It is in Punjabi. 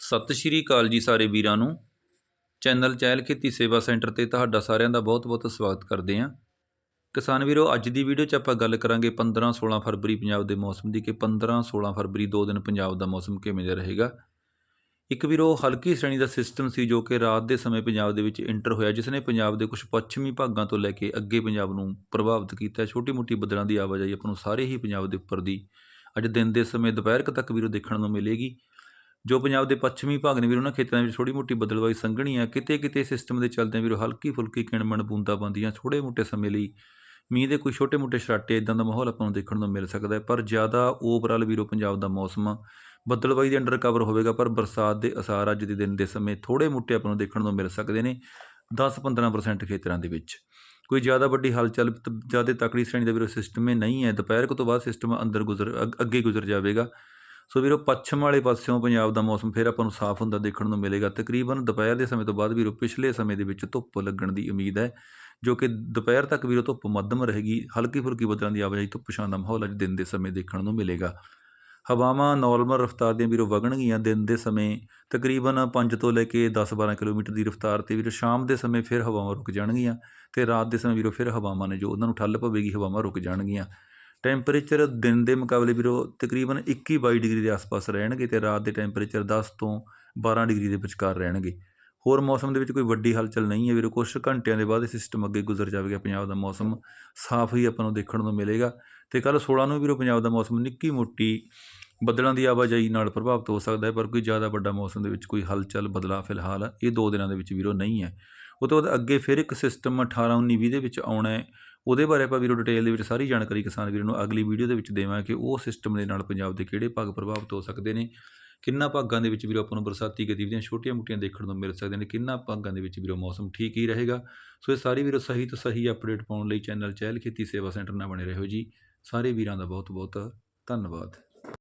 ਸਤਿ ਸ਼੍ਰੀ ਅਕਾਲ ਜੀ ਸਾਰੇ ਵੀਰਾਂ ਨੂੰ। ਚੈਨਲ ਚਹਿਲ ਖੇਤੀ ਸੇਵਾ ਸੈਂਟਰ ਤੇ ਤੁਹਾਡਾ ਸਾਰਿਆਂ ਦਾ ਬਹੁਤ-ਬਹੁਤ ਸਵਾਗਤ ਕਰਦੇ ਹਾਂ। ਕਿਸਾਨ ਵੀਰੋ, ਅੱਜ ਦੀ ਵੀਡੀਓ 'ਚ ਆਪਾਂ ਗੱਲ ਕਰਾਂਗੇ 15-16 ਫਰਵਰੀ ਪੰਜਾਬ ਦੇ ਮੌਸਮ ਦੀ ਕਿ 15-16 ਫਰਵਰੀ ਦੋ ਦਿਨ ਪੰਜਾਬ ਦਾ ਮੌਸਮ ਕਿਵੇਂ ਦਾ ਰਹੇਗਾ। ਇੱਕ ਵੀਰੋ, ਹਲਕੀ ਸ਼੍ਰੇਣੀ ਦਾ ਸਿਸਟਮ ਸੀ ਜੋ ਕਿ ਰਾਤ ਦੇ ਸਮੇਂ ਪੰਜਾਬ ਦੇ ਵਿੱਚ ਇੰਟਰ ਹੋਇਆ, ਜਿਸ ਨੇ ਪੰਜਾਬ ਦੇ ਕੁਝ ਪੱਛਮੀ ਭਾਗਾਂ ਤੋਂ ਲੈ ਕੇ ਅੱਗੇ ਪੰਜਾਬ ਨੂੰ ਪ੍ਰਭਾਵਿਤ ਕੀਤਾ। ਛੋਟੀ-ਮੋਟੀ ਬੱਦਲਾਂ ਦੀ ਆਵਾਜਾਈ ਆਪਾਂ ਨੂੰ ਸਾਰੇ ਹੀ ਪੰਜਾਬ ਦੇ ਉੱਪਰ ਦੀ ਅੱਜ ਦਿਨ ਦੇ ਸਮੇਂ ਦੁਪਹਿਰ ਕੁ ਤੱਕ ਵੀਰੋ ਦੇਖਣ ਨੂੰ ਮਿਲੇਗੀ। ਜੋ ਪੰਜਾਬ ਦੇ ਪੱਛਮੀ ਭਾਗ ਨੇ ਵੀਰੋ, ਉਹਨਾਂ ਖੇਤਰਾਂ ਵਿੱਚ ਥੋੜੀ ਮੋਟੀ ਬਦਲਵਾਈ ਸੰਘਣੀ ਆ। ਕਿਤੇ ਕਿਤੇ ਸਿਸਟਮ ਦੇ ਚੱਲਦਿਆਂ ਵੀਰੋ, ਹਲਕੀ ਫੁਲਕੀ ਕਿਣਮਣ ਬੂੰਦਾਬਾਂਦੀਆਂ ਥੋੜੇ ਮੋਟੇ ਸਮੇਂ ਲਈ। ਮੀਂਹ ਦੇ ਕੋਈ ਛੋਟੇ ਮੋਟੇ ਛਰਾਟੇ ਇਦਾਂ ਦਾ ਮਾਹੌਲ ਆਪਾਂ ਨੂੰ ਦੇਖਣ ਨੂੰ ਮਿਲ ਸਕਦਾ ਹੈ। ਪਰ ਜ਼ਿਆਦਾ ਓਵਰਆਲ ਵੀਰੋ, ਪੰਜਾਬ ਦਾ ਮੌਸਮ ਬੱਦਲਵਾਈ ਦੇ ਅੰਡਰ ਕਵਰ ਹੋਵੇਗਾ, ਪਰ ਬਰਸਾਤ ਦੇ ਅਸਾਰ ਅੱਜ ਦੇ ਦਿਨ ਦੇ ਸਮੇਂ ਥੋੜੇ ਮੋਟੇ ਆਪਾਂ ਨੂੰ ਦੇਖਣ ਨੂੰ ਮਿਲ ਸਕਦੇ ਨੇ 10-15% ਖੇਤਰਾਂ ਦੇ ਵਿੱਚ। ਕੋਈ ਜ਼ਿਆਦਾ ਵੱਡੀ ਹਲਚਲ, ਜ਼ਿਆਦਾ ਤਕੜੀ ਸ਼੍ਰੇਣੀ ਦਾ ਵੀਰੋ ਸਿਸਟਮ ਇਹ ਨਹੀਂ ਹੈ। ਦੁਪਹਿਰ ਤੋਂ ਬਾਅਦ ਸਿਸਟਮ ਅੰਦਰ ਗੁਜ਼ਰ ਅੱਗ- ਅੱਗੇ ਗੁਜ਼ਰ ਜਾਵੇਗਾ। ਸੋ ਵੀਰੋ, ਪੱਛਮ ਵਾਲੇ ਪਾਸਿਓਂ ਪੰਜਾਬ ਦਾ ਮੌਸਮ ਫਿਰ ਆਪਾਂ ਨੂੰ ਸਾਫ਼ ਹੁੰਦਾ ਦੇਖਣ ਨੂੰ ਮਿਲੇਗਾ। ਤਕਰੀਬਨ ਦੁਪਹਿਰ ਦੇ ਸਮੇਂ ਤੋਂ ਬਾਅਦ ਵੀਰੋ, ਪਿਛਲੇ ਸਮੇਂ ਦੇ ਵਿੱਚ ਧੁੱਪ ਲੱਗਣ ਦੀ ਉਮੀਦ ਹੈ, ਜੋ ਕਿ ਦੁਪਹਿਰ ਤੱਕ ਵੀਰੋ ਧੁੱਪ ਮੱਧਮ ਰਹੇਗੀ। ਹਲਕੀ ਫੁਲਕੀ ਬੱਦਲਾਂ ਦੀ ਆਵਾਜਾਈ ਧੁੱਪ ਛਾਂ ਦਾ ਮਾਹੌਲ ਅੱਜ ਦਿਨ ਦੇ ਸਮੇਂ ਦੇਖਣ ਨੂੰ ਮਿਲੇਗਾ। ਹਵਾਵਾਂ ਨਾਰਮਲ ਰਫ਼ਤਾਰ ਦੀਆਂ ਵੀਰੋ ਵਗਣਗੀਆਂ ਦਿਨ ਦੇ ਸਮੇਂ। ਤਕਰੀਬਨ 5 ਤੋਂ ਲੈ ਕੇ 10-12 ਕਿਲੋਮੀਟਰ ਦੀ ਰਫ਼ਤਾਰ ਤੇ ਵੀਰੋ, ਸ਼ਾਮ ਦੇ ਸਮੇਂ ਫਿਰ ਹਵਾਵਾਂ ਰੁਕ ਜਾਣਗੀਆਂ ਤੇ ਰਾਤ ਦੇ ਸਮੇਂ ਵੀਰੋ, ਫਿਰ ਹਵਾਵਾਂ ਨੇ ਜੋ ਉਹਨਾਂ ਨੂੰ ਠੱਲ ਪਵੇਗੀ, ਹਵਾਵਾਂ ਰੁਕ ਜਾਣਗੀਆਂ। ਟੈਂਪਰੇਚਰ ਦਿਨ ਦੇ ਮੁਕਾਬਲੇ ਵੀਰੋ ਤਕਰੀਬਨ ਇੱਕੀ ਬਾਈ ਡਿਗਰੀ ਦੇ ਆਸ-ਪਾਸ ਰਹਿਣਗੇ ਅਤੇ ਰਾਤ ਦੇ ਟੈਂਪਰੇਚਰ ਦਸ ਤੋਂ 12 ਡਿਗਰੀ ਦੇ ਵਿਚਕਾਰ ਰਹਿਣਗੇ। ਹੋਰ ਮੌਸਮ ਦੇ ਵਿੱਚ ਕੋਈ ਵੱਡੀ ਹਲਚਲ ਨਹੀਂ ਹੈ ਵੀਰੋ ਕੁਝ ਘੰਟਿਆਂ ਦੇ ਬਾਅਦ ਇਹ ਸਿਸਟਮ ਅੱਗੇ ਗੁਜ਼ਰ ਜਾਵੇਗਾ, ਪੰਜਾਬ ਦਾ ਮੌਸਮ ਸਾਫ਼ ਹੀ ਆਪਾਂ ਨੂੰ ਦੇਖਣ ਨੂੰ ਮਿਲੇਗਾ। ਤੇ ਕੱਲ 16 ਨੂੰ ਵੀਰੋ ਪੰਜਾਬ ਦਾ ਮੌਸਮ ਨਿੱਕੀ ਮੋਟੀ ਬੱਦਲਾਂ ਦੀ ਆਵਾਜਾਈ ਨਾਲ ਪ੍ਰਭਾਵਿਤ ਹੋ ਸਕਦਾ ਹੈ, ਪਰ ਕੋਈ ਜ਼ਿਆਦਾ ਵੱਡਾ ਮੌਸਮ ਦੇ ਵਿੱਚ ਕੋਈ ਹਲਚਲ ਬਦਲਾ ਫਿਲਹਾਲ ਇਹ ਦੋ ਦਿਨਾਂ ਦੇ ਵਿੱਚ ਵੀਰੋ ਨਹੀਂ ਹੈ। ਉਹ ਤੋਂ ਬਾਅਦ ਅੱਗੇ ਫਿਰ ਇੱਕ ਸਿਸਟਮ 18 19 20 ਦੇ ਵਿੱਚ ਆਉਣਾ ਹੈ ਉਹਦੇ ਬਾਰੇ ਆਪਾਂ ਵੀਰੋ ਡਿਟੇਲ ਦੇ ਵਿੱਚ ਸਾਰੀ ਜਾਣਕਾਰੀ ਕਿਸਾਨ ਵੀਰੋ ਨੂੰ ਅਗਲੀ ਵੀਡੀਓ ਦੇ ਵਿੱਚ ਦੇਵਾਂਗੇ ਕਿ ਉਹ ਸਿਸਟਮ ਦੇ ਨਾਲ ਪੰਜਾਬ ਦੇ ਕਿਹੜੇ ਭਾਗ ਪ੍ਰਭਾਵਿਤ ਹੋ ਸਕਦੇ ਨੇ, ਕਿੰਨਾ ਭਾਗਾਂ ਦੇ ਵਿੱਚ ਵੀਰੋ ਆਪਾਂ ਨੂੰ ਬਰਸਾਤੀ ਗਤੀਵਿਧੀਆਂ ਛੋਟੀਆਂ-ਮੋਟੀਆਂ ਦੇਖਣ ਨੂੰ ਮਿਲ ਸਕਦੀਆਂ ਨੇ, ਕਿੰਨਾ ਭਾਗਾਂ ਦੇ ਵਿੱਚ ਵੀਰੋ ਮੌਸਮ ਠੀਕ ਹੀ ਰਹੇਗਾ। ਸੋ ਇਹ ਸਾਰੀ ਵੀਰੋ ਸਹੀ ਤੋਂ ਸਹੀ ਅਪਡੇਟ ਪਾਉਣ ਲਈ ਚੈਨਲ ਚਹਿਲ ਖੇਤੀ ਸੇਵਾ ਸੈਂਟਰ ਨਾਲ ਬਣੇ ਰਹੋ ਜੀ। ਸਾਰੇ ਵੀਰਾਂ ਦਾ ਬਹੁਤ-ਬਹੁਤ ਧੰਨਵਾਦ।